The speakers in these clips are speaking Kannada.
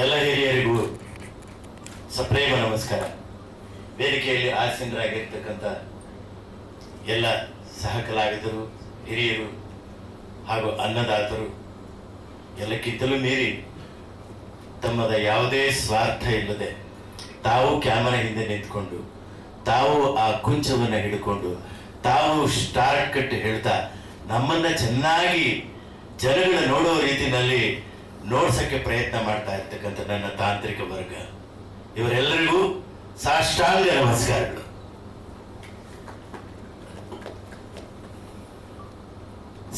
ಎಲ್ಲ ಹಿರಿಯರಿಗೂ ಸಪ್ರೇಮ ನಮಸ್ಕಾರ. ವೇದಿಕೆಯಲ್ಲಿ ಆಸೀನರಾಗಿರ್ತಕ್ಕಂಥ ಎಲ್ಲ ಸಹ ಕಲಾವಿದರು ಹಿರಿಯರು ಹಾಗೂ ಅನ್ನದಾತರು, ಎಲ್ಲಕ್ಕಿಂತಲೂ ಮೀರಿ ತಮ್ಮದ ಯಾವುದೇ ಸ್ವಾರ್ಥ ಇಲ್ಲದೆ ತಾವು ಕ್ಯಾಮರ ಹಿಂದೆ ನಿಂತ್ಕೊಂಡು, ತಾವು ಆ ಕುಂಚವನ್ನು ಹಿಡ್ಕೊಂಡು, ತಾವು ಸ್ಟಾರ್ ಕಟ್ ಹೇಳ್ತಾ ನಮ್ಮನ್ನ ಚೆನ್ನಾಗಿ ಜನಗಳ ನೋಡೋ ರೀತಿನಲ್ಲಿ ನೋಡ್ಸಕ್ಕೆ ಪ್ರಯತ್ನ ಮಾಡ್ತಾ ಇರ್ತಕ್ಕಂಥ ನನ್ನ ತಾಂತ್ರಿಕ ವರ್ಗ, ಇವರೆಲ್ಲರಿಗೂ ಸಾಷ್ಟಾಂಗ ನಮಸ್ಕಾರಗಳು.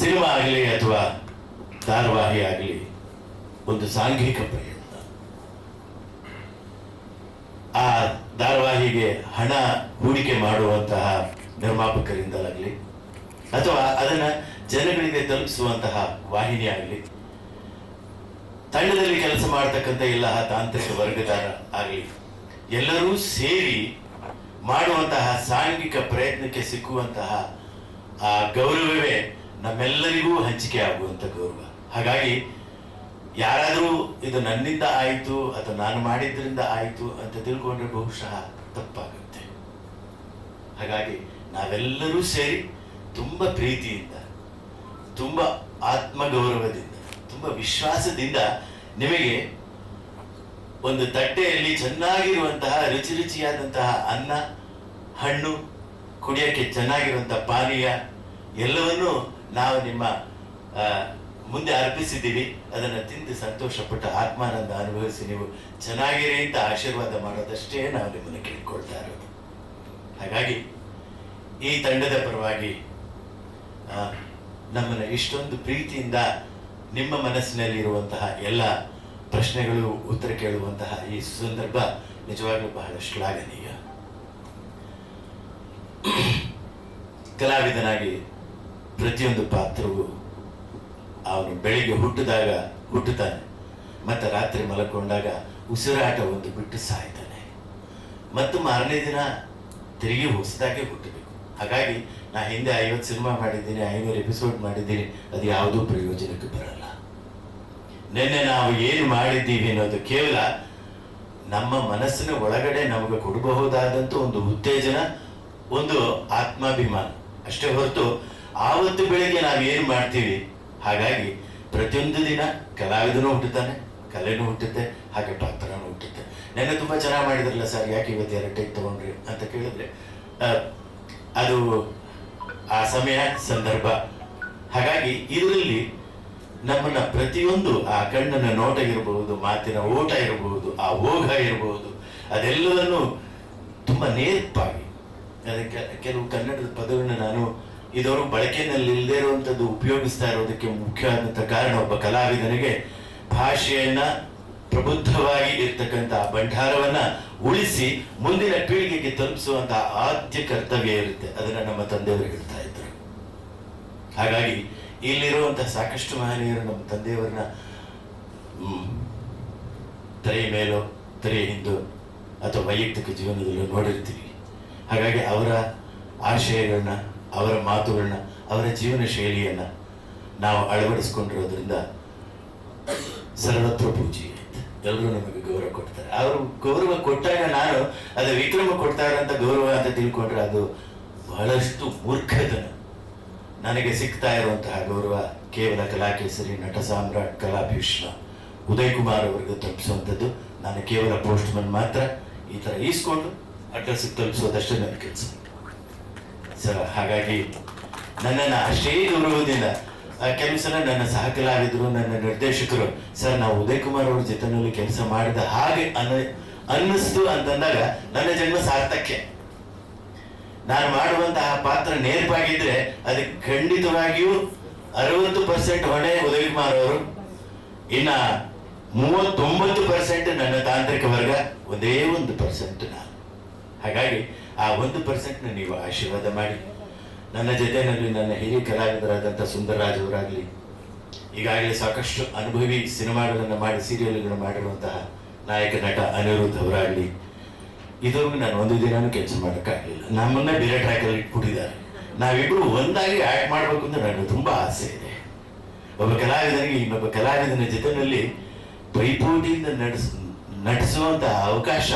ಸಿನಿಮಾ ಆಗಲಿ ಅಥವಾ ಧಾರಾವಾಹಿ ಆಗಲಿ ಒಂದು ಸಾಂಘಿಕ ಪ್ರಯತ್ನ. ಆ ಧಾರಾವಾಹಿಗೆ ಹಣ ಹೂಡಿಕೆ ಮಾಡುವಂತಹ ನಿರ್ಮಾಪಕರಿಂದಲಾಗಲಿ, ಅಥವಾ ಅದನ್ನ ಜನಗಳಿಗೆ ತಲುಪಿಸುವಂತಹ ವಾಹಿನಿ ಆಗಲಿ ತಂಡದಲ್ಲಿ ಕೆಲಸ ಮಾಡತಕ್ಕಂಥ ಎಲ್ಲ ತಾಂತ್ರಿಕ ವರ್ಗದಾರ ಆಗಲಿ, ಎಲ್ಲರೂ ಸೇರಿ ಮಾಡುವಂತಹ ಸಾಂಘಿಕ ಪ್ರಯತ್ನಕ್ಕೆ ಸಿಕ್ಕುವಂತಹ ಆ ಗೌರವವೇ ನಮ್ಮೆಲ್ಲರಿಗೂ ಹಂಚಿಕೆ ಆಗುವಂಥ ಗೌರವ. ಹಾಗಾಗಿ ಯಾರಾದರೂ ಇದು ನನ್ನಿಂದ ಆಯಿತು ಅಥವಾ ನಾನು ಮಾಡಿದ್ರಿಂದ ಆಯಿತು ಅಂತ ತಿಳ್ಕೊಂಡ್ರೆ ಬಹುಶಃ ತಪ್ಪಾಗುತ್ತೆ. ಹಾಗಾಗಿ ನಾವೆಲ್ಲರೂ ಸೇರಿ ತುಂಬ ಪ್ರೀತಿಯಿಂದ, ತುಂಬ ಆತ್ಮಗೌರವದಿಂದ ತುಂಬ ವಿಶ್ವಾಸದಿಂದ ನಿಮಗೆ ಒಂದು ತಟ್ಟೆಯಲ್ಲಿ ಚೆನ್ನಾಗಿರುವಂತಹ ರುಚಿ ರುಚಿಯಾದಂತಹ ಅನ್ನ, ಹಣ್ಣು, ಕುಡಿಯೋಕ್ಕೆ ಚೆನ್ನಾಗಿರುವಂತಹ ಪಾನೀಯ ಎಲ್ಲವನ್ನೂ ನಾವು ನಿಮ್ಮ ಮುಂದೆ ಅರ್ಪಿಸಿದ್ದೀವಿ. ಅದನ್ನು ತಿಂದು ಸಂತೋಷಪಟ್ಟು ಆತ್ಮಾನಂದ ಅನುಭವಿಸಿ ನೀವು ಚೆನ್ನಾಗಿರಿ ಅಂತ ಆಶೀರ್ವಾದ ಮಾಡೋದಷ್ಟೇ ನಾವು ನಿಮ್ಮನ್ನು ಕೇಳಿಕೊಳ್ತಾ ಇರೋದು. ಹಾಗಾಗಿ ಈ ತಂಡದ ಪರವಾಗಿ ನಮ್ಮನ್ನು ಇಷ್ಟೊಂದು ಪ್ರೀತಿಯಿಂದ ನಿಮ್ಮ ಮನಸ್ಸಿನಲ್ಲಿ ಇರುವಂತಹ ಎಲ್ಲ ಪ್ರಶ್ನೆಗಳು, ಉತ್ತರ ಕೇಳುವಂತಹ ಈ ಸಂದರ್ಭ ನಿಜವಾಗ್ಲೂ ಬಹಳ ಶ್ಲಾಘನೀಯ. ಕಲಾವಿದನಾಗಿ ಪ್ರತಿಯೊಂದು ಪಾತ್ರವು ಅವನು ಬೆಳಿಗ್ಗೆ ಹುಟ್ಟಿದಾಗ ಹುಟ್ಟುತ್ತಾನೆ, ಮತ್ತು ರಾತ್ರಿ ಮಲಕೊಂಡಾಗ ಉಸಿರಾಟ ಒಂದು ಬಿಟ್ಟು ಸಾಯ್ತಾನೆ. ಮತ್ತು ಮಾರನೇ ದಿನ ತಿರುಗಿ ಹೊಸದಾಗಿ ಹುಟ್ಟಬೇಕು ಹಾಗಾಗಿ ನಾ ಹಿಂದೆ ಐವತ್ತು ಸಿನಿಮಾ ಮಾಡಿದ್ದೀನಿ, ಐನೂರು ಎಪಿಸೋಡ್ ಮಾಡಿದ್ದೀನಿ, ಅದು ಯಾವುದೂ ಪ್ರಯೋಜನಕ್ಕೆ ಬರಲ್ಲ. ನಿನ್ನೆ ನಾವು ಏನು ಮಾಡಿದ್ದೀವಿ ಅನ್ನೋದು ಕೇವಲ ನಮ್ಮ ಮನಸ್ಸಿನ ಒಳಗಡೆ ನಮಗೆ ಕೊಡಬಹುದಾದಂಥ ಒಂದು ಉತ್ತೇಜನ, ಒಂದು ಆತ್ಮಾಭಿಮಾನ. ಅಷ್ಟೇ ಹೊರತು ಆವತ್ತು ಬೆಳಿಗ್ಗೆ ನಾವು ಏನು ಮಾಡ್ತೀವಿ? ಹಾಗಾಗಿ ಪ್ರತಿಯೊಂದು ದಿನ ಕಲಾವಿದನೂ ಹುಟ್ಟುತ್ತಾನೆ, ಕಲೆನೂ ಹುಟ್ಟುತ್ತೆ, ಹಾಗೆ ಪಾತ್ರನೂ ಹುಟ್ಟುತ್ತೆ. ನೆನ್ನೆ ತುಂಬ ಚೆನ್ನಾಗಿ ಮಾಡಿದ್ರಲ್ಲ ಸರ್, ಯಾಕೆ ಇವತ್ತು ಎರಡು ಟೇಕ್ ತಗೊಂಡ್ರಿ ಅಂತ ಕೇಳಿದ್ರೆ ಅದು ಆ ಸಮಯ ಸಂದರ್ಭ. ಹಾಗಾಗಿ ಇದರಲ್ಲಿ ನಮ್ಮನ್ನ ಪ್ರತಿಯೊಂದು ಆ ಕಣ್ಣನ ನೋಟ ಇರಬಹುದು, ಮಾತಿನ ಓಟ ಇರಬಹುದು, ಆ ಓಘ ಇರಬಹುದು, ಅದೆಲ್ಲವನ್ನು ತುಂಬ ನೇರ್ಪಾಗಿ ಅದಕ್ಕೆ ಕೆಲವು ಕನ್ನಡದ ಪದಗಳನ್ನ ನಾನು ಇದವರು ಬಳಕೆಯಲ್ಲಿ ಇರುವಂಥದ್ದು ಉಪಯೋಗಿಸ್ತಾ ಇರೋದಕ್ಕೆ ಮುಖ್ಯವಾದಂಥ ಕಾರಣ ಒಬ್ಬ ಕಲಾವಿದನಿಗೆ ಭಾಷೆಯನ್ನ ಪ್ರಬುದ್ಧವಾಗಿ ಇರ್ತಕ್ಕಂಥ ಭಂಡಾರವನ್ನ ಉಳಿಸಿ ಮುಂದಿನ ಪೀಳಿಗೆಗೆ ತಲುಪಿಸುವಂತಹ ಆದ್ಯ ಕರ್ತವ್ಯ ಇರುತ್ತೆ. ಅದನ್ನ ನಮ್ಮ ತಂದೆಯವರು ಹೇಳ್ತಾ ಇದ್ರು. ಹಾಗಾಗಿ ಇಲ್ಲಿರುವಂತಹ ಸಾಕಷ್ಟು ಮಹನೀಯರು ನಮ್ಮ ತಂದೆಯವರನ್ನ ತೆರೆಯ ಮೇಲೋ ತಲೆಯ ಹಿಂದೋ ಅಥವಾ ವೈಯಕ್ತಿಕ ಜೀವನದಲ್ಲೂ ನೋಡಿರ್ತೀವಿ. ಹಾಗಾಗಿ ಅವರ ಆಶಯಗಳನ್ನ, ಅವರ ಮಾತುಗಳನ್ನ, ಅವರ ಜೀವನ ಶೈಲಿಯನ್ನ ನಾವು ಅಳವಡಿಸಿಕೊಂಡಿರೋದ್ರಿಂದ ಸರ್ವತ್ರ ಪೂಜೆ ಎಲ್ಲರೂ ನಮಗೆ ಗೌರವ ಕೊಡ್ತಾರೆ. ಅವರು ಗೌರವ ಕೊಟ್ಟಾಗ ನಾನು ಅದು ವಿಕ್ರಮ ಕೊಡ್ತಾ ಇರೋಂಥ ಗೌರವ ಅಂತ ತಿಳ್ಕೊಂಡ್ರೆ ಅದು ಬಹಳಷ್ಟು ಮೂರ್ಖತನ. ನನಗೆ ಸಿಗ್ತಾ ಇರುವಂತಹ ಗೌರವ ಕೇವಲ ಕಲಾಕೇಸರಿ, ನಟ ಸಾಮ್ರಾಟ್ ಕಲಾಭೀಷ್ಮ ಉದಯ್ ಕುಮಾರ್ ಅವರಿಗೆ ತಲುಪಿಸುವಂಥದ್ದು. ನಾನು ಕೇವಲ ಪೋಸ್ಟ್ ಮನ್ ಮಾತ್ರ. ಈ ಥರ ಈಸ್ಕೊಂಡು ಅಡ್ರೆಸ್ ತಲುಪಿಸೋದಷ್ಟೇ ನನ್ನ ಕೆಲಸ. ಸರ್, ಹಾಗಾಗಿ ನನ್ನನ್ನು ಅಷ್ಟೇ ಗೌರವದಿಂದ ಕೆಲವು ಸಲ ನನ್ನ ಸಹಕಲಾವಿದರು, ನನ್ನ ನಿರ್ದೇಶಕರು, ಸರ್, ನಾವು ಉದಯ್ ಕುಮಾರ್ ಅವ್ರ ಜೊತೆನಲ್ಲಿ ಕೆಲಸ ಮಾಡಿದ ಹಾಗೆ ಅನ್ನ ಅನ್ನಿಸ್ತು ಅಂತಂದಾಗ ನನ್ನ ಜನ್ಮ ಸಾರ್ಥಕ್ಕೆ. ನಾನು ಮಾಡುವಂತಹ ಪಾತ್ರ ನೇರ್ಪಾಗಿದ್ರೆ ಅದಕ್ಕೆ ಖಂಡಿತವಾಗಿಯೂ ಅರವತ್ತು ಪರ್ಸೆಂಟ್ ಹೊಣೆ ಉದಯ್ ಕುಮಾರ್ ಅವರು. ಇನ್ನ ಮೂವತ್ತೊಂಬತ್ತು ಪರ್ಸೆಂಟ್ ನನ್ನ ತಾಂತ್ರಿಕ ವರ್ಗ, ಒಂದೇ ಒಂದು ಪರ್ಸೆಂಟ್ ನಾನು. ಹಾಗಾಗಿ ಆ ಒಂದು ಪರ್ಸೆಂಟ್ನ ನೀವು ಆಶೀರ್ವಾದ ಮಾಡಿ. ನನ್ನ ಜೊತೆಯಲ್ಲಿ ನನ್ನ ಹಿರಿಯ ಕಲಾವಿದರಾದಂಥ ಸುಂದರರಾಜ್ ಅವರಾಗಲಿ ಈಗಾಗಲೇ ಸಾಕಷ್ಟು ಅನುಭವಿ ಸಿನಿಮಾಗಳನ್ನು ಮಾಡಿ, ಸೀರಿಯಲ್ಗಳನ್ನು ಮಾಡಿರುವಂತಹ ನಾಯಕ, ನಟ ಅನಿರುದ್ಧ ಅವರಾಗಲಿ ಇದುವರೆಗೂ ನಾನು ಒಂದು ದಿನವೂ ಕೆಲಸ ಮಾಡೋಕ್ಕಾಗಲಿಲ್ಲ. ನಮ್ಮನ್ನ ಬೇರೆ ಟ್ರ್ಯಾಕಲ್ಲಿ ಇಟ್ಬಿಟ್ಟಿದ್ದಾರೆ. ನಾವಿಬ್ಬರು ಒಂದಾಗಿ ಆ್ಯಕ್ಟ್ ಮಾಡಬೇಕು ಅಂತ ನನಗೆ ತುಂಬ ಆಸೆ ಇದೆ. ಒಬ್ಬ ಕಲಾವಿದನಿಗೆ ಇನ್ನೊಬ್ಬ ಕಲಾವಿದನ ಜೊತೆಯಲ್ಲಿ ಪೈಪೋಟಿಯಿಂದ ನಡೆಸ, ನಟಿಸುವಂತಹ ಅವಕಾಶ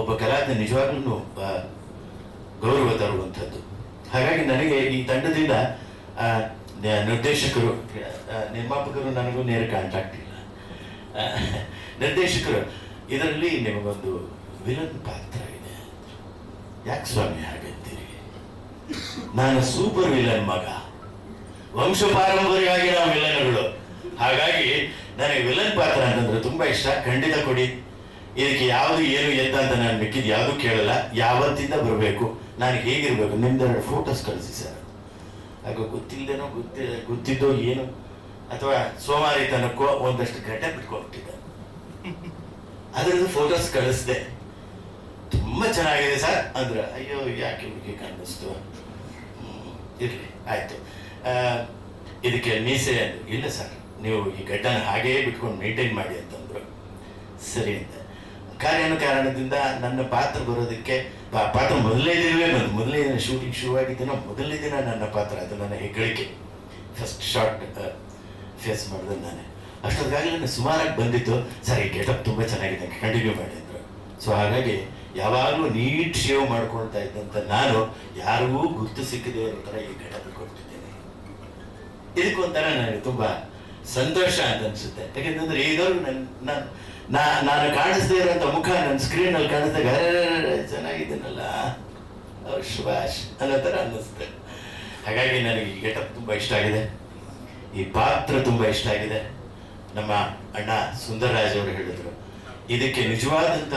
ಒಬ್ಬ ಕಲಾವಿದ ನಿಜವಾಗ್ಲೂ ಗೌರವ ತರುವಂಥದ್ದು. ಹಾಗಾಗಿ ನನಗೆ ಈ ತಂಡದಿಂದ ನಿರ್ದೇಶಕರು ನಿರ್ಮಾಪಕರು ನನಗೂ ನೇರ ಕಾಂಟ್ಯಾಕ್ಟ್ ಇಲ್ಲ. ನಿರ್ದೇಶಕರು, ಇದರಲ್ಲಿ ನಿಮಗೊಂದು ವಿಲನ್ ಪಾತ್ರ ಇದೆ. ಯಾಕೆ ಸ್ವಾಮಿ ಹಾಗಂತೀರಿ? ನಾನು ಸೂಪರ್ ವಿಲನ್ ಮಗ. ವಂಶ ಪಾರಂಪರ್ಯವಾಗಿ ನಾವು ವಿಲನ್ಗಳು ಹಾಗಾಗಿ ನನಗೆ ವಿಲನ್ ಪಾತ್ರ ಅಂತಂದ್ರೆ ತುಂಬಾ ಇಷ್ಟ. ಖಂಡಿತ ಕೊಡಿ. ಇದಕ್ಕೆ ಯಾವುದು ಏನು ಎತ್ತ ಅಂತ ನಾನು ಮಿಕ್ಕಿದ್ ಯಾವುದು ಕೇಳಲ್ಲ. ಯಾವತ್ತಿಂದ ಬರಬೇಕು? ನಾನು ಹೇಗಿರ್ಬೇಕು? ನಿಮ್ದೆರಡು ಫೋಟೋಸ್ ಕಳಿಸಿ ಸರ್ ಆಗ ಗೊತ್ತಿಲ್ಲದೇನೋ ಗೊತ್ತಿ, ಗೊತ್ತಿದ್ದೋ ಏನು. ಅಥವಾ ಸೋಮಾರಿತನಕ್ಕೋ ಒಂದಷ್ಟು ಘಟ ಬಿಟ್ಕೊಟ್ಟಿದ್ದೆ ಅದರದ್ದು ಫೋಟೋಸ್ ಕಳಿಸ್ದೆ. ತುಂಬಾ ಚೆನ್ನಾಗಿದೆ ಸರ್ ಅಂದ್ರೆ, ಅಯ್ಯೋ, ಯಾಕೆ ಹುಡುಗಿ ಕಾಣಿಸ್ತು? ಇರಲಿ, ಆಯ್ತು. ಇದಕ್ಕೆ ಮೀಸೆ ಇಲ್ಲ ಸರ್ ನೀವು ಈ ಘಟ್ಟನ ಹಾಗೇ ಬಿಟ್ಕೊಂಡು ಮೇಂಟೈನ್ ಮಾಡಿ ಅಂತಂದ್ರು. ಸರಿ ಅಂತ. ಕಾರ್ಯನ ಕಾರಣದಿಂದ ನನ್ನ ಪಾತ್ರ ಬರೋದಕ್ಕೆ ಪಾತ್ರ ಮೊದಲನೇ ದಿನವೇ ಬಂದು ಮೊದಲನೇ ದಿನ ಶೂಟಿಂಗ್ ಶುರುವಾಗಿದ್ದೇನೋ ಮೊದಲನೇ ದಿನ ನನ್ನ ಪಾತ್ರ, ಅದು ನನ್ನ ಹೆಗ್ಗಳಿಕೆ. ಫಸ್ಟ್ ಶಾರ್ಟ್ ಫೇಸ್ ಮಾಡಿದೆ ನಾನೇ. ಅಷ್ಟೊತ್ತಿಗಾಗಲೇ ನಾನು ಸುಮಾರಾಗಿ ಬಂದಿತ್ತು ಸರ್, ಈ ಗೆಟಪ್ ತುಂಬ ಚೆನ್ನಾಗಿದೆ ಕಂಟಿನ್ಯೂ ಮಾಡಿ ಅಂದರು. ಸೊ ಹಾಗಾಗಿ ಯಾವಾಗಲೂ ನೀಟ್ ಶೇವ್ ಮಾಡ್ಕೊಳ್ತಾ ಇದ್ದಂಥ ನಾನು ಯಾರಿಗೂ ಗುರ್ತು ಸಿಕ್ಕಿದೆ ಇರೋ ಥರ ಈ ಗೆಟಪ್ ಕೊಡ್ತಿದ್ದೇನೆ. ಇದಕ್ಕೊಂಥರ ನನಗೆ ತುಂಬ ಸಂತೋಷ ಅಂತ ಅನಿಸುತ್ತೆ. ಯಾಕೆಂತಂದ್ರೆ ಇರೋರು ನನ್ನ ನಾನು ನಾ, ನಾನು ಕಾಣಿಸ್ತಾ ಇರೋಂಥ ಮುಖ ನನ್ನ ಸ್ಕ್ರೀನಲ್ಲಿ ಅರೆ ಚೆನ್ನಾಗಿದ್ದೀನಲ್ಲ? ಅವ್ರು ಶುಭಾಷ್ ಅನ್ನೋ ಥರ ಅನ್ನಿಸುತ್ತೆ ಹಾಗಾಗಿ ನನಗೆ ಈ ಗೆಟಪ್ ತುಂಬ ಇಷ್ಟ ಆಗಿದೆ. ಈ ಪಾತ್ರ ತುಂಬ ಇಷ್ಟ ಆಗಿದೆ. ನಮ್ಮ ಅಣ್ಣ ಸುಂದರರಾಜ್ ಅವರು ಹೇಳಿದ್ರು, ಇದಕ್ಕೆ ನಿಜವಾದಂಥ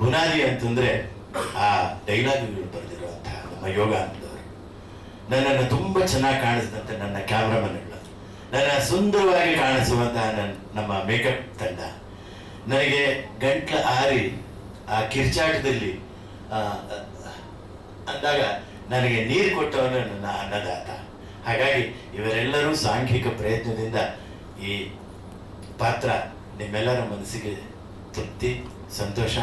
ಬುನಾದಿ ಅಂತಂದರೆ ಆ ಡೈಲಾಗ್ಗಳು ಬರೆದಿರುವಂತಹ ನಮ್ಮ ಯೋಗ ಅಂತದವರು ನನ್ನನ್ನು ತುಂಬ ಚೆನ್ನಾಗಿ ಕಾಣಿಸಿದಂಥ ನನ್ನ ಕ್ಯಾಮ್ರಾಮನ್ಗಳು ನನ್ನ ಸುಂದರವಾಗಿ ಕಾಣಿಸುವಂತಹ ನನ್ನ ನಮ್ಮ ಮೇಕಪ್ ತಂಡ. ನನಗೆ ಗಂಟ್ಲ ಆರಿ ಆ ಕಿರ್ಚಾಟದಲ್ಲಿ ಅಂದಾಗ ನನಗೆ ನೀರು ಕೊಟ್ಟವನು ನನ್ನ ಅನ್ನದಾತ. ಹಾಗಾಗಿ ಇವರೆಲ್ಲರೂ ಸಾಂಘಿಕ ಪ್ರಯತ್ನದಿಂದ ಈ ಪಾತ್ರ ನಿಮ್ಮೆಲ್ಲರ ಮನಸ್ಸಿಗೆ ತೃಪ್ತಿ, ಸಂತೋಷ.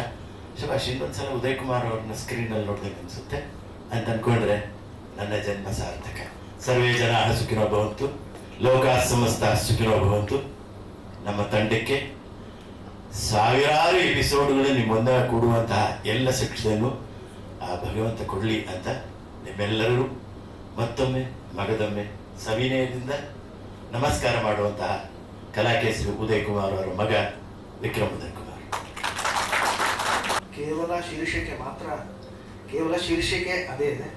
ಶಭಾಷ್, ಇನ್ನೊಂದ್ಸಲ ಉದಯ್ ಕುಮಾರ್ ಅವ್ರನ್ನ ಸ್ಕ್ರೀನಲ್ಲಿ ನೋಡ್ಬೇಕು ಅನ್ಸುತ್ತೆ. ಅಂತ ಅಂದ್ಕೊಂಡ್ರೆ ನನ್ನ ಜನ್ಮ ಸಾರ್ಥಕ. ಸರ್ವೇ ಜನ ಸುಖಿನೋ ಭವಂತು ಲೋಕ ಸಮಸ್ತ ಸುಖಿನೋ ಭವಂತು. ನಮ್ಮ ತಂಡಕ್ಕೆ ಸಾವಿರಾರು ಎಪಿಸೋಡ್ಗಳು ನಿಮ್ಮ ಮುಂದೆ ಕೊಡುವಂತಹ ಎಲ್ಲ ಶಿಕ್ಷೆಯನ್ನು ಆ ಭಗವಂತ ಕೊಡಲಿ ಅಂತ ನಿಮ್ಮೆಲ್ಲರೂ ಮತ್ತೊಮ್ಮೆ ಮಗದೊಮ್ಮೆ ಸವಿನಯದಿಂದ ನಮಸ್ಕಾರ ಮಾಡುವಂತಹ ಕಲಾಕೇಸರಿ ಉದಯ್ ಕುಮಾರ್ ಅವರ ಮಗ ವಿಕ್ರಮ್ ಉದಯ್ ಕುಮಾರ್. ಕೇವಲ ಶೀರ್ಷಿಕೆ ಮಾತ್ರ ಕೇವಲ ಶೀರ್ಷಿಕೆ ಅದೇ ಇದೆ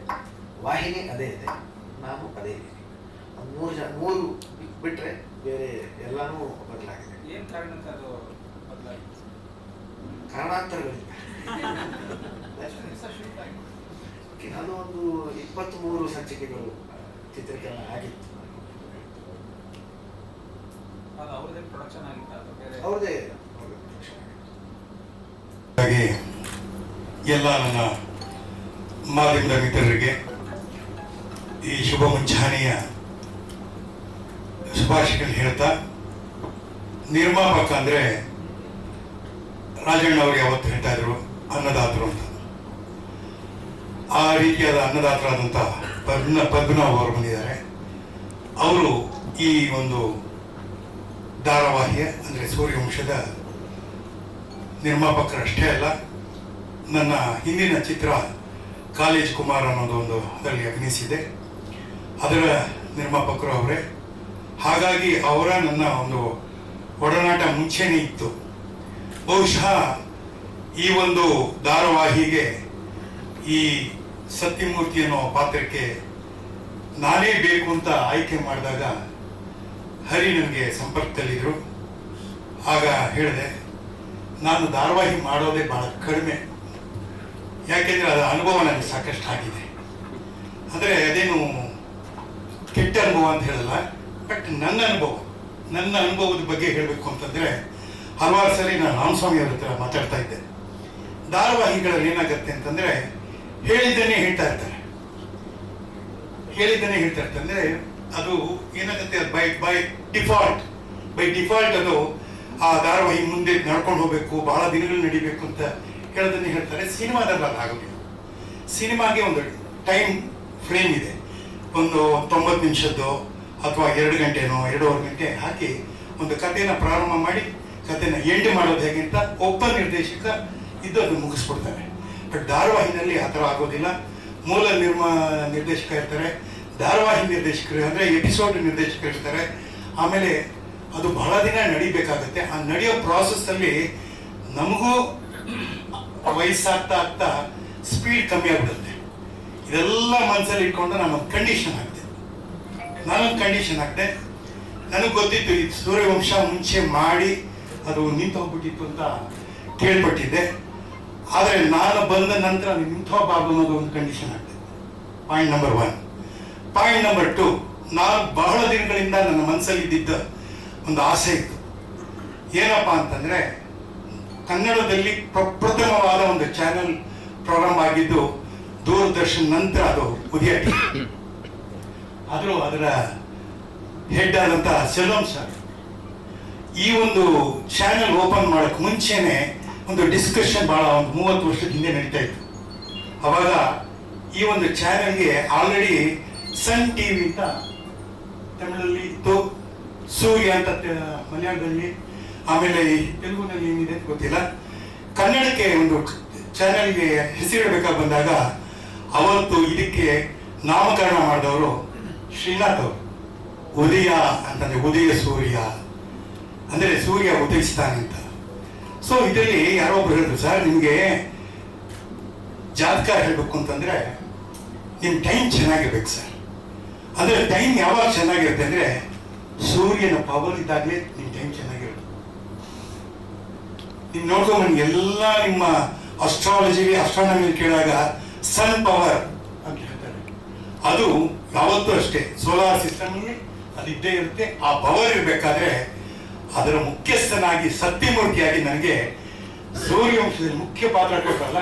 ವಾಹಿನಿ ಅದೇ ಇದೆ ನಾನು ಅದೇ ಇದ್ದೀನಿ ಒಂದ್ ಮೂರು ಜನ ಮೂರು ಬಿಟ್ಟರೆ ಬಿಟ್ರೆ ಬೇರೆ ಎಲ್ಲನೂ ಬದಲಾಗಿದೆ. ಏನು ಕಾರಣಕ್ಕೆ ಅದು ಕಾರಣಾಂತರಗಳಿವೆ ನಾನು ಒಂದು ಇಪ್ಪತ್ತ್ ಮೂರು ಸಂಚಿಕೆಗಳು ಚಿತ್ರೀಕರಣ ಆಗಿತ್ತು. ಅವ್ರದೇ ಹಾಗಾಗಿ ಎಲ್ಲ ನನ್ನ ಮಾಧ್ಯಮದ ಮಿತ್ರರಿಗೆ ಈ ಶುಭ ಮುಂಚಾನೆಯ ಶುಭಾಶಯಗಳು ಹೇಳ್ತಾ ನಿರ್ಮಾಪಕ ಅಂದರೆ ರಾಜಣ್ಣ ಅವರು ಯಾವತ್ತು ಹೇಳ್ತಾ ಇದ್ರು? ಅನ್ನದಾತರು ಅಂತ. ಆ ರೀತಿಯಾದ ಅನ್ನದಾತರಾದಂಥ ಪದ್ಮ, ಪದ್ಮನಾಭ ಅವರು ಬಂದಿದ್ದಾರೆ. ಅವರು ಈ ಒಂದು ಧಾರಾವಾಹಿಯ, ಅಂದರೆ ಸೂರ್ಯವಂಶದ ನಿರ್ಮಾಪಕರಷ್ಟೇ ಅಲ್ಲ, ನನ್ನ ಹಿಂದಿನ ಚಿತ್ರ ಕಾಲೇಜ್ ಕುಮಾರ್ ಅನ್ನೋದು ಒಂದು ಅದರಲ್ಲಿ ಅಭಿನಯಿಸಿದೆ ಅದರ ನಿರ್ಮಾಪಕರು ಅವರೇ. ಹಾಗಾಗಿ ಅವರ ನನ್ನ ಒಂದು ಒಡನಾಟ ಮುಂಚೆನೇ ಇತ್ತು. ಬಹುಶಃ ಈ ಒಂದು ಧಾರಾವಾಹಿಗೆ ಈ ಸತ್ಯಮೂರ್ತಿ ಅನ್ನೋ ಪಾತ್ರಕ್ಕೆ ನಾನೇ ಬೇಕು ಅಂತ ಆಯ್ಕೆ ಮಾಡಿದಾಗ ಹರಿ ನನಗೆ ಸಂಪರ್ಕದಲ್ಲಿದ್ದರು. ಆಗ ಹೇಳಿದೆ, ನಾನು ಧಾರಾವಾಹಿ ಮಾಡೋದೇ ಭಾಳ ಕಡಿಮೆ. ಯಾಕೆಂದರೆ ಅದರ ಅನುಭವ ನನಗೆ ಸಾಕಷ್ಟು ಆಗಿದೆ. ಅಂದರೆ ಅದೇನು ಕೆಟ್ಟ ಅನುಭವ ಅಂತ ಹೇಳಲ್ಲ, ಬಟ್ ನನ್ನ ಅನುಭವ, ನನ್ನ ಅನುಭವದ ಬಗ್ಗೆ ಹೇಳಬೇಕು ಅಂತಂದರೆ ಹಲವಾರು ಸರಿ ನಾನು ರಾಮಸ್ವಾಮಿ ಅವ್ರ ಹತ್ರ ಮಾತಾಡ್ತಾ ಇದ್ದೆ. ಧಾರಾವಾಹಿಗಳಲ್ಲಿ ಏನಾಗುತ್ತೆ ಅಂತಂದ್ರೆ ಹೇಳಿದ್ದೇನೆ ಹೇಳ್ತಾ ಇರ್ತಾರೆ. ಹೇಳಿದ್ದೇನೆ ಹೇಳ್ತಾ ಇರ್ತಂದ್ರೆ ಅದು ಏನಾಗುತ್ತೆ by by default by default ಅದು ಆ ಧಾರಾವಾಹಿ ಮುಂದೆ ನಡ್ಕೊಂಡು ಹೋಗಬೇಕು, ಬಹಳ ದಿನಗಳು ನಡಿಬೇಕು ಅಂತ ಹೇಳೋದನ್ನೇ ಹೇಳ್ತಾರೆ. ಸಿನಿಮಾದಲ್ಲಿ ಅದು ಸಿನಿಮಾಗೆ ಒಂದು ಟೈಮ್ ಫ್ರೇಮ್ ಇದೆ. ಒಂದು ತೊಂಬತ್ತು ನಿಮಿಷದ್ದು ಅಥವಾ ಎರಡು ಗಂಟೆನೋ, ಎರಡೂವರೆ ಗಂಟೆ ಹಾಕಿ ಒಂದು ಕಥೆನ ಪ್ರಾರಂಭ ಮಾಡಿ ಕಥೆನ ಎಂಡ್ ಮಾಡೋದು ಹೇಗೆ ಅಂತ ಒಬ್ಬ ನಿರ್ದೇಶಕ ಇದ್ದು ಅದನ್ನು ಮುಗಿಸ್ಬಿಡ್ತಾರೆ ಬಟ್ ಧಾರಾವಾಹಿನಲ್ಲಿ ಆ ಥರ ಆಗೋದಿಲ್ಲ. ಮೂಲ ನಿರ್ಮಾ, ನಿರ್ದೇಶಕ ಇರ್ತಾರೆ. ಧಾರಾವಾಹಿ ನಿರ್ದೇಶಕರು ಅಂದರೆ ಎಪಿಸೋಡ್ ನಿರ್ದೇಶಕರು ಇರ್ತಾರೆ. ಆಮೇಲೆ ಅದು ಬಹಳ ದಿನ ನಡಿಬೇಕಾಗತ್ತೆ. ಆ ನಡೆಯೋ ಪ್ರಾಸೆಸ್ಸಲ್ಲಿ ನಮಗೂ ವಯಸ್ಸಾಗ್ತಾ ಆಗ್ತಾ ಸ್ಪೀಡ್ ಕಮ್ಮಿ ಆಗ್ಬಿಡುತ್ತೆ. ಇದೆಲ್ಲ ಮನಸ್ಸಲ್ಲಿ ಇಟ್ಕೊಂಡು ನಮ್ಮ ಕಂಡೀಷನ್ ಆಗ್ತದೆ ನಾನೊಂದು ಕಂಡೀಷನ್ ಆಗಿದೆ. ನನಗೆ ಗೊತ್ತಿತ್ತು ಇದು ಸೂರ್ಯವಂಶ ಮುಂಚೆ ಮಾಡಿ ಅದು ನಿಂತು ಹೋಗ್ಬಿಟ್ಟಿತ್ತು ಅಂತ ಕೇಳ್ಪಟ್ಟಿದ್ದೆ. ಆದರೆ ನಾನು ಬಂದ ನಂತರ ಅದು ನಿಂತು ಹೋಗಬಾರ್ದು ಅನ್ನೋದು ಒಂದು ಕಂಡೀಷನ್ ಆಗ್ತದೆ point number one point number two ನಾನು ಬಹಳ ದಿನಗಳಿಂದ ನನ್ನ ಮನಸ್ಸಲ್ಲಿ ಇದ್ದಿದ್ದ ಒಂದು ಆಸೆ ಇತ್ತು. ಏನಪ್ಪ ಅಂತಂದರೆ, ಕನ್ನಡದಲ್ಲಿ ಪ್ರಪ್ರಥಮವಾದ ಒಂದು ಚಾನೆಲ್ ಪ್ರಾರಂಭ ಆಗಿದ್ದು ದೂರದರ್ಶನ್ ನಂತರ ಅದು ಉದಯ ಆದರೂ ಅದರ ಹೆಡ್ ಆದಂಥ ಸೆಲೋಮ್ ಸರ್ ಈ ಒಂದು ಚಾನೆಲ್ ಓಪನ್ ಮಾಡೋಕ್ಕೆ ಮುಂಚೆನೆ ಒಂದು ಡಿಸ್ಕಷನ್ ಭಾಳ ಒಂದು ಮೂವತ್ತು ವರ್ಷದ ಹಿಂದೆ ನಡೀತಾ ಇತ್ತು. ಅವಾಗ ಈ ಒಂದು ಚಾನೆಲ್ಗೆ ಆಲ್ರೆಡಿ ಸನ್ ಟಿ ವಿ ಅಂತ ತಮಿಳಲ್ಲಿ ಇತ್ತು. ಸೂರ್ಯ ಅಂತ ತ- ಮಲಯಾಳದಲ್ಲಿ, ಆಮೇಲೆ ತೆಲುಗುನಲ್ಲಿ ಏನಿದೆ ಗೊತ್ತಿಲ್ಲ. ಕನ್ನಡಕ್ಕೆ ಒಂದು ಚಾನೆಲ್ಗೆ ಹೆಸರಿಡಬೇಕಾಗಿ ಬಂದಾಗ ಅವತ್ತು ಇದಕ್ಕೆ ನಾಮಕರಣ ಮಾಡಿದವರು ಶ್ರೀನಾಥ್ ಅವರು. ಉದಯ ಅಂತಂದ್ರೆ ಉದಯ ಸೂರ್ಯ. ಅಂದರೆ ಸೂರ್ಯ ಉದಯಿಸ್ತಾನೆ ಅಂತ. ಸೊ ಇದರಲ್ಲಿ ಯಾರೋ ಒಬ್ರು ಹೇಳಿದ್ರು, ಸರ್, ನಿಮಗೆ ಜಾತಕ ಹೇಳಬೇಕು ಅಂತಂದ್ರೆ ನಿಮ್ಮ ಟೈಮ್ ಚೆನ್ನಾಗಿರ್ಬೇಕು ಸರ್. ಅಂದ್ರೆ ಟೈಮ್ ಯಾವಾಗ ಚೆನ್ನಾಗಿರುತ್ತೆ ಅಂದ್ರೆ, ಸೂರ್ಯನ ಪವರ್ ಇದ್ದಾಗಲೇ ನಿಮ್ಮ ಟೈಮ್ ಚೆನ್ನಾಗಿರುತ್ತೆ. ನೀವು ನೋಡ್ಕೊಂಬನ್ನಿ ಎಲ್ಲ ನಿಮ್ಮ ಅಸ್ಟ್ರಾಲಜಿ ಅಸ್ಟ್ರಾನಮಿ ಕೇಳಿದಾಗ ಸನ್ ಪವರ್ ಅಂತ ಹೇಳ್ತಾರೆ. ಅದು ಯಾವತ್ತೂ ಅಷ್ಟೇ. ಸೋಲಾರ್ ಸಿಸ್ಟಮ್ ಅಲ್ಲಿ ಅದು ಇದ್ದೇ ಇರುತ್ತೆ. ಆ ಪವರ್ ಇರಬೇಕಾದ್ರೆ ಅದರ ಮುಖ್ಯಸ್ಥನಾಗಿ ಸತ್ಯಮೂರ್ತಿಯಾಗಿ ನನಗೆ ಸೂರ್ಯವಂಶದಲ್ಲಿ ಮುಖ್ಯ ಪಾತ್ರ ಕೊಟ್ಟಲ್ಲ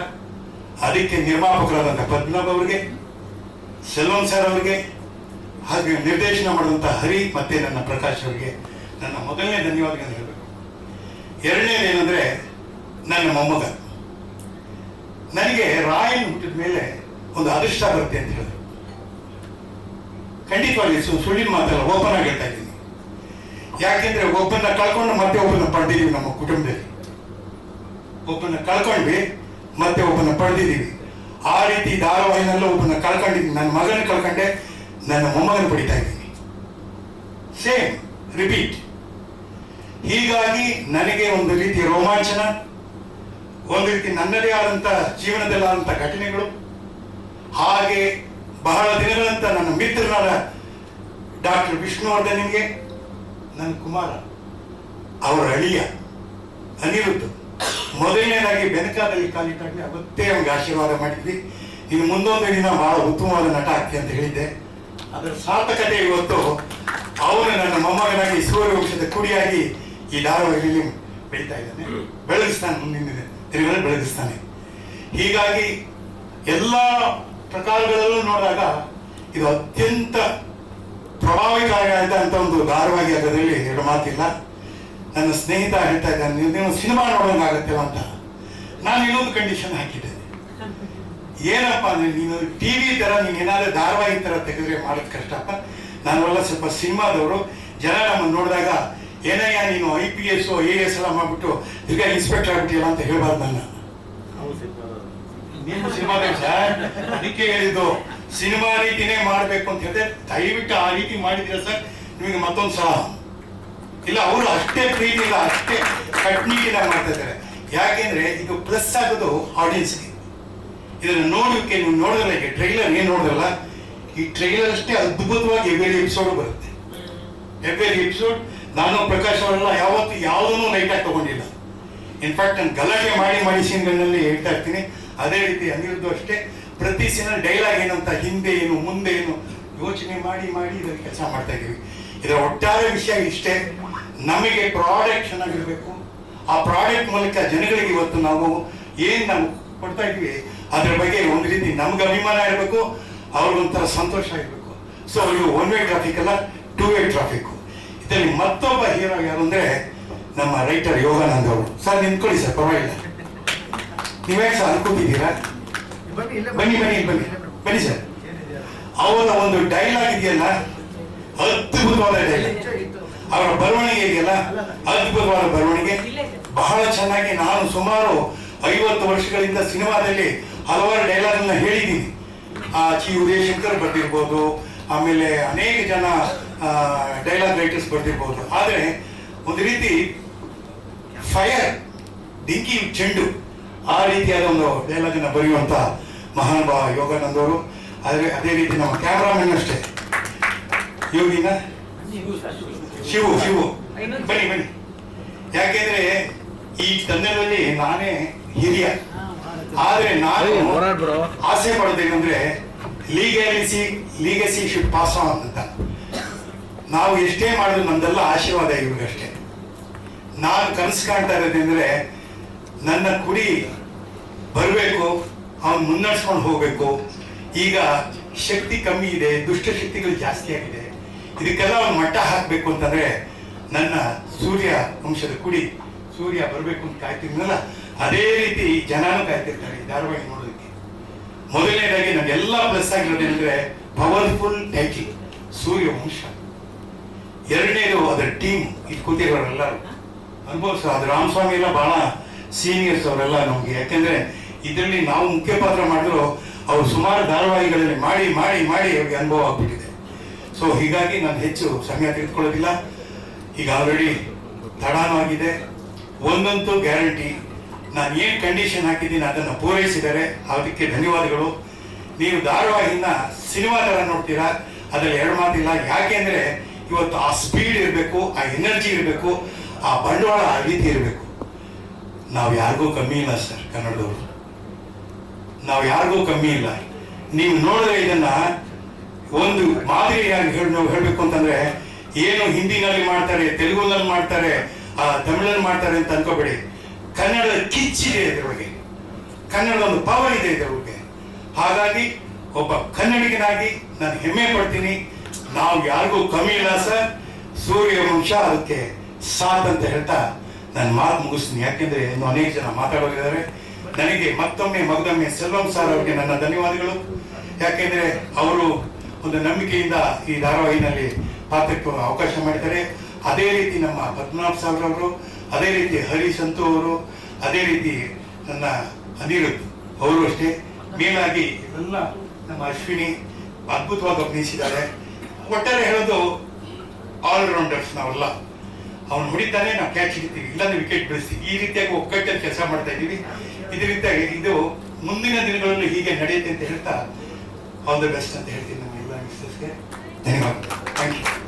ಅದಕ್ಕೆ ನಿರ್ಮಾಪಕರಾದಂತಹ ಪದ್ಮನಾಭ್ ಅವರಿಗೆ ಸೆಲ್ವನ್ ಸರ್ ಅವರಿಗೆ, ಹಾಗೆ ನಿರ್ದೇಶನ ಮಾಡಿದಂಥ ಹರಿ ಮತ್ತೆ ನನ್ನ ಪ್ರಕಾಶ್ ಅವರಿಗೆ ನನ್ನ ಮೊದಲನೇ ಧನ್ಯವಾದಗಳನ್ನು ಹೇಳಬೇಕು. ಎರಡನೇದು ಏನಂದ್ರೆ, ನನ್ನ ಮೊಮ್ಮಗ. ನನಗೆ ರಾಯನ್ ಹುಟ್ಟಿದ ಮೇಲೆ ಒಂದು ಅದೃಷ್ಟ ಬರುತ್ತೆ ಅಂತ ಹೇಳಿದ್ರು. ಖಂಡಿತವಾಗಿ ಸುಳ್ಳಿನ ಮಾತಲ್ಲ, ಓಪನ್ ಆಗಿ ಹೇಳ್ತಾ ಇದ್ದೀನಿ. ಯಾಕೆಂದ್ರೆ ಒಬ್ಬನ ಕಳ್ಕೊಂಡು ಮತ್ತೆ ಒಬ್ಬನ ಪಡೆದಿದ್ದೀವಿ ನಮ್ಮ ಕುಟುಂಬದಲ್ಲಿ. ಒಬ್ಬನ ಕಳ್ಕೊಂಡ್ವಿ, ಮತ್ತೆ ಒಬ್ಬನ ಪಡೆದಿದ್ದೀವಿ. ಆ ರೀತಿ ಧಾರಾವಾಹಿನಲ್ಲೂ ಒಬ್ಬನ ಕಳ್ಕೊಂಡಿದ್ದೀನಿ. ನನ್ನ ಮಗನ ಕಳ್ಕೊಂಡೆ, ನನ್ನ ಮೊಮ್ಮಗನ ಪಡಿತಾ ಇದ್ದೀನಿ. ಸೇಮ್ ರಿಪೀಟ್ ಹೀಗಾಗಿ ನನಗೆ ಒಂದು ರೀತಿ ರೋಮಾಂಚನ, ಒಂದು ರೀತಿ ನನ್ನದೇ ಆದಂಥ ಜೀವನದಲ್ಲಾದಂಥ ಘಟನೆಗಳು, ಹಾಗೆ ಬಹಳ ದಿನಗಳಂತ ನನ್ನ ಮಿತ್ರನಾದ ಡಾಕ್ಟರ್ ವಿಷ್ಣುವರ್ಧನಿಗೆ ನನ್ನ ಕುಮಾರ, ಅವರ ಅಳಿಯ, ಅನಿರುದ್ಧ. ಮೊದಲನೇದಾಗಿ ಬೆನಕಾದಲ್ಲಿ ಕಾಲಿಟ್ಟಾಗಲಿ ಅವತ್ತೇ ಅವ್ರಿಗೆ ಆಶೀರ್ವಾದ ಮಾಡಿದ್ವಿ. ಇನ್ನು ಮುಂದೊಂದು ದಿನ ಬಹಳ ಉತ್ತಮವಾದ ನಟ ಆಗ್ತಿ ಅಂತ ಹೇಳಿದ್ದೆ. ಅದರ ಸಾರ್ಥಕತೆ ಇವತ್ತು, ಅವನು ನನ್ನ ಮೊಮ್ಮಗನಾಗಿ ಸೂರ್ಯವಂಶದ ಕುಡಿಯಾಗಿ ಈ ಧಾರಾವಾಹಿಯಲ್ಲಿ ಬೆಳೀತಾ ಇದ್ದಾನೆ. ಬೆಳಗಿಸ್ತಾನೆ, ಮುಂದಿನ ದಿನಗಳಲ್ಲಿ ಬೆಳಗಿಸ್ತಾನೆ. ಹೀಗಾಗಿ ಎಲ್ಲ ಪ್ರಕಾರಗಳಲ್ಲೂ ನೋಡಿದಾಗ ಇದು ಅತ್ಯಂತ ಪ್ರಭಾವಿಕಾರಿಯಾದಂಥ ಒಂದು ಧಾರಾವಾಹಿ ಅದರಲ್ಲಿ ಎರಡು ಮಾತಿಲ್ಲ. ನನ್ನ ಸ್ನೇಹಿತ ಹೇಳ್ತಾ ಇದ್ದಾನೆ ನೀವು- ನೀವು ಸಿನಿಮಾ ನೋಡೋಂಗಾಗತ್ತೆ ಅಂತ. ನಾನು ಇನ್ನೊಂದು ಕಂಡೀಷನ್ ಹಾಕಿದ್ದೆ ಏನಪ್ಪ ಅಂದ್ರೆ ನೀನು ಟಿವಿ ತರ ನೀನು ಏನಾದರೂ ಧಾರಾವಾಹಿ ತರ ತೆಗೆದ್ರೆ ಮಾಡೋದು ಕಷ್ಟಪ್ಪ. ನಾವೆಲ್ಲ ಸ್ವಲ್ಪ ಸಿನಿಮಾದವರು. ಜನ ನಮ್ಮನ್ನು ನೋಡಿದಾಗ ಏನಯ್ಯ ನೀನು I P S A S ಎಲ್ಲ ಮಾಡಿಬಿಟ್ಟು ತಿರ್ಗಾ ಇನ್ಸ್ಪೆಕ್ಟರ್ ಆಗ್ಬಿಟ್ಟಿಲ್ಲ ಅಂತ ಹೇಳ್ಬಾರ್ದು ನನ್ನ. ನೀವು ಸಿನಿಮಾದ ಸರ್ ಅದಕ್ಕೆ ಹೇಳಿದ್ದು. ಸಿನಿಮಾ ರೀತಿನೇ ಮಾಡಬೇಕು ಅಂತ ಹೇಳಿದ್ರೆ ದಯವಿಟ್ಟು ಆ ರೀತಿ ಮಾಡಿದ್ರೆ ಸರ್? ನಿಮಗೆ ಮತ್ತೊಂದು ಸಲ. ಇಲ್ಲ, ಅವರು ಅಷ್ಟೇ ಪ್ರೀತಿ ಇಲ್ಲ, ಅಷ್ಟೇ ಕಟ್ನಿಟಿನ ಮಾಡ್ತಾ ಇದ್ದಾರೆ. ಯಾಕೆಂದ್ರೆ ಇದು ಪ್ಲಸ್ ಆಗೋದು ಆಡಿಯನ್ಸ್ಗೆ ಇದನ್ನು ನೋಡೋಕ್ಕೆ ನೀವು ನೋಡಿದ್ರೆ ಈಗ ಟ್ರೈಲರ್ ಏನು ನೋಡಿದ್ರಲ್ಲ, ಈ ಟ್ರೈಲರ್ ಅಷ್ಟೇ ಅದ್ಭುತವಾಗಿ ಎವ್ರಿ ಎಪಿಸೋಡ್ ಬರುತ್ತೆ. ಎವ್ರಿ ಎಪಿಸೋಡ್ ನಾನು, ಪ್ರಕಾಶ್ ಅವರೆಲ್ಲ ಯಾವತ್ತು ಯಾವುದನ್ನು ಲೈಟಾಗಿ ತಗೊಂಡಿಲ್ಲ. ಇನ್ಫ್ಯಾಕ್ಟ್ ನಾನು ಗಲಾಟೆ ಮಾಡಿ ಮಾಡಿ ಸೀನ್ಗಳಲ್ಲಿ ಹೇಳ್ತಾ ಇರ್ತೀನಿ. ಅದೇ ರೀತಿ ಅನಿರುದ್ಧ ಅಷ್ಟೇ. ಪ್ರತಿ ಸಿನ ಡೈಲಾಗ್ ಏನಂತ, ಹಿಂದೆ ಏನು, ಮುಂದೆ ಏನು, ಯೋಚನೆ ಮಾಡಿ ಮಾಡಿ ಇದನ್ನು ಕೆಲಸ ಮಾಡ್ತಾ ಇದ್ದೀವಿ. ಇದರ ಒಟ್ಟಾರೆ ವಿಷಯ ಇಷ್ಟೇ, ನಮಗೆ ಪ್ರಾಡಕ್ಟ್ ಚೆನ್ನಾಗಿರಬೇಕು. ಆ ಪ್ರಾಡಕ್ಟ್ ಮೂಲಕ ಜನಗಳಿಗೆ ಇವತ್ತು ನಾವು ಏನು ನಾವು ಕೊಡ್ತಾ ಇದ್ವಿ ಅದ್ರ ಬಗ್ಗೆ ಒಂದು ರೀತಿ ನಮ್ಗೆ ಅಭಿಮಾನ ಇರಬೇಕು ಅವ್ರಿಗೊಂಥರ ಸಂತೋಷ ಇರಬೇಕು. ಸೊ ಇದು ಒನ್ ವೇ ಟ್ರಾಫಿಕ್ ಅಲ್ಲ ಟೂ ವೇ ಟ್ರಾಫಿಕ್ ಇದರಲ್ಲಿ ಮತ್ತೊಬ್ಬ ಹೀರೋ ಯಾರು ಅಂದ್ರೆ ನಮ್ಮ ರೈಟರ್ ಯೋಗಾನಂದ್ ಅವರು. ಸರ್, ನಿಂತ್ಕೊಳ್ಳಿ ಸರ್, ಪರವಾಗಿಲ್ಲ. ನೀವೇ ಸರ್ ಅನ್ಕೋತಿದ್ದೀರಾ? ಬನ್ನಿ ಬನ್ನಿ ಬನ್ನಿ. ಬನ್ನಿ ಸರ್. ಅವರ ಒಂದು ಡೈಲಾಗ್ ಇದೆಯಲ್ಲ? ಅದ್ಭುತವಾದ ಡೈಲಾಗ್ ಅವರ ಬರವಣಿಗೆ ಇದೆಯಲ್ಲ? ಅದ್ಭುತವಾದ ಬರವಣಿಗೆ. ಬಹಳ ಚೆನ್ನಾಗಿ ನಾನು ಸುಮಾರು ಐವತ್ತು ವರ್ಷಗಳಿಂದ ಸಿನಿಮಾದಲ್ಲಿ ಹಲವಾರು ಡೈಲಾಗ್ನ ಹೇಳಿದ್ದೀನಿ. ಆ ಚಿ ಉದಯಶಂಕರ್ ಬರ್ದಿರ್ಬೋದು ಆಮೇಲೆ ಅನೇಕ ಜನ ಡೈಲಾಗ್ ರೈಟರ್ಸ್ ಬರ್ದಿರ್ಬೋದು. ಆದರೆ ಒಂದು ರೀತಿ ಫೈರ್ ಡಿಂಕಿ ಚೆಂಡು. ಆ ರೀತಿಯಾದ ಒಂದು ಡೈಲಾಗ್ ಅನ್ನ ಬರೆಯುವಂತ ಮಹಾನುಭಾವ ಯೋಗಾನಂದ ಅವರು ಆದರೆ ಅದೇ ರೀತಿ ನಮ್ಮ ಕ್ಯಾಮ್ರಾಮನ್ ಅಷ್ಟೇ. ಯೋಗಿನ? ಶಿವು ಶಿವು. ಬನ್ನಿ ಬನ್ನಿ. ಯಾಕೆಂದ್ರೆ ಈ ತಂಡದಲ್ಲಿ ನಾನೇ ಹಿರಿಯ. ಆದ್ರೆ ನಾನು ಆಸೆ ಪಡೋದೇನಂದ್ರೆ ಲೀಗಲಿಸಿ ಲೀಗಸಿ ಶುಡ್ ಪಾಸ್ ಆನ್ ಅಂತ. ನಾವು ಎಷ್ಟೇ ಮಾಡಿದ್ರು ನಮ್ದೆಲ್ಲ ಆಶೀರ್ವಾದ ಇವ್ರಿಗಷ್ಟೇ. ನಾನು ಕನಸು ಕಾಣ್ತಾ ಇರೋದಂದ್ರೆ ನನ್ನ ಕುಡಿ ಬರಬೇಕು, ಅವನು ಮುನ್ನಡೆಸ್ಕೊಂಡು ಹೋಗಬೇಕು. ಈಗ ಶಕ್ತಿ ಕಮ್ಮಿ ಇದೆ ದುಷ್ಟಶಕ್ತಿಗಳು ಜಾಸ್ತಿ ಆಗಿದೆ. ಇದಕ್ಕೆಲ್ಲ ಅವನು ಮಟ್ಟ ಹಾಕಬೇಕು ಅಂತಂದರೆ ನನ್ನ ಸೂರ್ಯ ವಂಶದ ಕುಡಿ, ಸೂರ್ಯ ಬರಬೇಕು ಅಂತ ಕಾಯ್ತಿದ್ನಲ್ಲ ಅದೇ ರೀತಿ ಜನನೂ ಕಾಯ್ತಿರ್ತಾರೆ ಈ ಧಾರಾವಾಹಿ ನೋಡೋದಕ್ಕೆ. ಮೊದಲನೇದಾಗಿ ನಮಗೆಲ್ಲ ಪ್ಲಸ್ ಆಗಿರೋದೇನೆಂದ್ರೆ ಪವರ್ಫುಲ್ ಸೂರ್ಯ ವಂಶ. ಎರಡನೇದು ಅದರ ಟೀಮ್ ಇದು ಕೂತಿರೋರೆಲ್ಲರೂ. ಅನುಭವಿಸ, ಅದು ರಾಮಸ್ವಾಮಿ ಎಲ್ಲ ಬಹಳ ಸೀನಿಯರ್ಸ್ ಅವರೆಲ್ಲ ನಮಗೆ, ಯಾಕೆಂದ್ರೆ ಇದರಲ್ಲಿ ನಾವು ಮುಖ್ಯ ಪಾತ್ರ ಮಾಡಿದ್ರು ಅವರು ಸುಮಾರು ಧಾರಾವಾಹಿಗಳಲ್ಲಿ ಮಾಡಿ ಮಾಡಿ ಮಾಡಿ ಅವ್ರಿಗೆ ಅನುಭವ ಆಗ್ಬಿಟ್ಟಿದೆ. ಸೊ ಹೀಗಾಗಿ ನಾನು ಹೆಚ್ಚು ಸಮಯ ತೆಗೆದುಕೊಳ್ಳೋದಿಲ್ಲ. ಈಗ ಆಲ್ರೆಡಿ ತಡಾನು ಆಗಿದೆ. ಒಂದಂತೂ ಗ್ಯಾರಂಟಿ ನಾನು ಏನು ಕಂಡೀಷನ್ ಹಾಕಿದ್ದೀನಿ ಅದನ್ನು ಪೂರೈಸಿದ್ದಾರೆ ಅದಕ್ಕೆ ಧನ್ಯವಾದಗಳು. ನೀವು ಧಾರಾವಾಹಿನ ಸಿನಿಮಾ ಥರ ನೋಡ್ತೀರಾ, ಅದರಲ್ಲಿ ಎರಡು ಮಾತಿಲ್ಲ. ಯಾಕೆಂದರೆ ಇವತ್ತು ಆ ಸ್ಪೀಡ್ ಇರಬೇಕು, ಆ ಎನರ್ಜಿ ಇರಬೇಕು, ಆ ಬಂಡವಾಳ ಆ ರೀತಿ ಇರಬೇಕು. ನಾವು ಯಾರಿಗೂ ಕಮ್ಮಿ ಇಲ್ಲ ಸರ್ ಕನ್ನಡದವರು. ನಾವು ಯಾರಿಗೂ ಕಮ್ಮಿ ಇಲ್ಲ. ನೀವು ನೋಡಿದ್ರೆ ಇದನ್ನ ಒಂದು ಮಾದರಿಯಾಗಿ ಹೇಳಬೇಕು ಅಂತಂದ್ರೆ, ಏನು ಹಿಂದಿನಲ್ಲಿ ಮಾಡ್ತಾರೆ, ತೆಲುಗುನಲ್ಲಿ ಮಾಡ್ತಾರೆ, ಆ, ತಮಿಳಲ್ಲಿ ಮಾಡ್ತಾರೆ ಅಂತ ಅನ್ಕೋಬೇಡಿ. ಕನ್ನಡದ ಕಿಚ್ಚಿದೆ ಇದ್ರೊಳಗೆ ಕನ್ನಡದ ಒಂದು ಪವರ್ ಇದೆ ಇದ್ರೊಳಗೆ ಹಾಗಾಗಿ ಒಬ್ಬ ಕನ್ನಡಿಗನಾಗಿ ನಾನು ಹೆಮ್ಮೆ ಪಡ್ತೀನಿ. ನಾವು ಯಾರಿಗೂ ಕಮ್ಮಿ ಇಲ್ಲ ಸರ್ ಸೂರ್ಯ ವಂಶ ಅದಕ್ಕೆ ಸಾತ್ ಅಂತ ಹೇಳ್ತಾ ನಾನು ಮಾತು ಮುಗಿಸ್ತೀನಿ. ಯಾಕೆಂದ್ರೆ ಇನ್ನು ಅನೇಕ ಜನ ಮಾತಾಡೋರಿದ್ದಾರೆ. ನನಗೆ ಮತ್ತೊಮ್ಮೆ ಮಗದೊಮ್ಮೆ ಸೆಲ್ವಂ ಸರ್ ಅವರಿಗೆ ನನ್ನ ಧನ್ಯವಾದಗಳು. ಯಾಕೆಂದ್ರೆ ಅವರು ಒಂದು ನಂಬಿಕೆಯಿಂದ ಈ ಧಾರಾವಾಹಿನಲ್ಲಿ ಪಾತ್ರಕ್ಕೆ ಅವಕಾಶ ಮಾಡಿದ್ದಾರೆ. ಅದೇ ರೀತಿ ನಮ್ಮ ಪದ್ಮನಾಭ ಸಾಗರ್ ಅವರು, ಅದೇ ರೀತಿ ಹರಿ ಸಂತು ಅವರು, ಅದೇ ರೀತಿ ನನ್ನ ಅನಿರುದ್ ಅವರು ಅಷ್ಟೇ. ಮೇಲಾಗಿ ಎಲ್ಲ ನಮ್ಮ ಅಶ್ವಿನಿ ಅದ್ಭುತವಾಗಿ ಅಭಿನಯಿಸಿದ್ದಾರೆ. ಒಟ್ಟಾರೆ ಹೇಳೋದು ಆಲ್ರೌಂಡರ್ಸ್ ನಾವೆಲ್ಲ. ಅವ್ನು ಹೊಡಿತಾನೆ ನಾವು ಕ್ಯಾಚ್ ಹಿಡಿತೀವಿ ಇಲ್ಲಾಂದ್ರೆ ವಿಕೆಟ್ ಬೆಳೆಸ್ತೀವಿ ಈ ರೀತಿಯಾಗಿ ಒಕ್ಕಟ್ಟಲ್ಲಿ ಕೆಲಸ ಮಾಡ್ತಾ ಇದ್ದೀವಿ. ಇದರಿಂದ ಇದು ಮುಂದಿನ ದಿನಗಳಲ್ಲಿ ಹೀಗೆ ನಡೆಯುತ್ತೆ ಅಂತ ಹೇಳ್ತಾ ಆಲ್ ದ ಬೆಸ್ಟ್ ಅಂತ ಹೇಳ್ತೀನಿ ನಮ್ಮ ಎಲ್ಲ ಮಿಸ್ಟರ್ಸ್ಗೆ ಧನ್ಯವಾದ ಥ್ಯಾಂಕ್ ಯು